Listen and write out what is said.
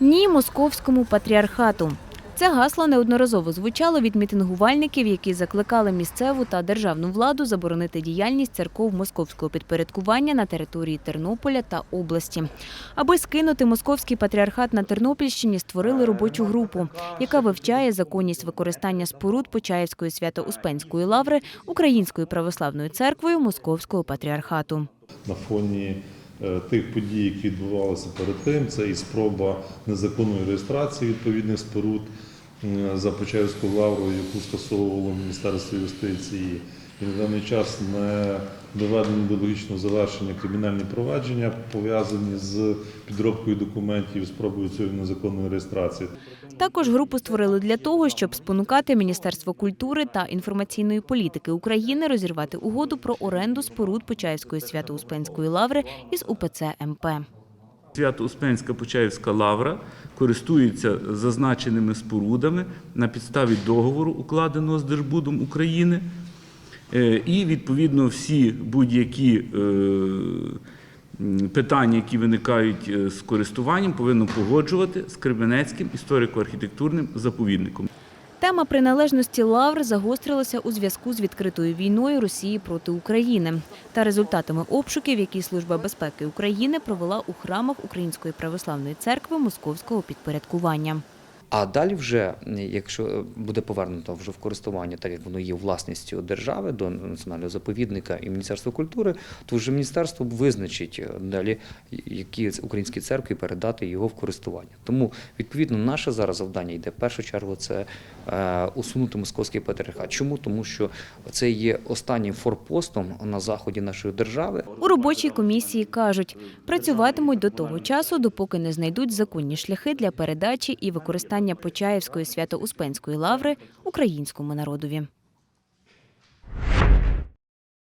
Ні московському патріархату. Це гасло неодноразово звучало від мітингувальників, які закликали місцеву та державну владу заборонити діяльність церков московського підпорядкування на території Тернополя та області. Аби скинути московський патріархат на Тернопільщині, створили робочу групу, яка вивчає законність використання споруд Почаївської свято-успенської лаври Українською православною церквою Московського патріархату. на фоні тих подій, які відбувалися перед тим. Це і спроба незаконної реєстрації відповідних споруд за Почаївською лавру, яку скасовувало Міністерство юстиції. І на даний час не доведені до логічного завершення кримінальні провадження, пов'язані з підробкою документів, спробою цієї незаконної реєстрації. Також групу створили для того, щоб спонукати Міністерство культури та інформаційної політики України розірвати угоду про оренду споруд Почаївської свято-успенської лаври із УПЦ МП. Свято-Успенська Почаївська лавра користується зазначеними спорудами на підставі договору, укладеного з Держбудом України. Е, І відповідно всі будь-які е, питання, які виникають е, з користуванням, повинно погоджувати з Кременецьким історико-архітектурним заповідником. Тема приналежності лавр загострилася у зв'язку з відкритою війною Росії проти України та результатами обшуків, які Служба безпеки України провела у храмах Української православної церкви московського підпорядкування. А далі, вже, якщо е, буде повернуто вже в користування, так як воно є власністю держави до національного заповідника і Міністерства культури, то вже міністерство визначить е, далі, які українські церкви передати його в користування. Тому відповідно наше зараз завдання йде в першу чергу це е, усунути московський патріархат. Чому? Тому що це є останнім форпостом на заході нашої держави. У робочій комісії кажуть, працюватимуть до того часу, допоки не знайдуть законні шляхи для передачі і використання Почаївської свято-успенської лаври українському народові.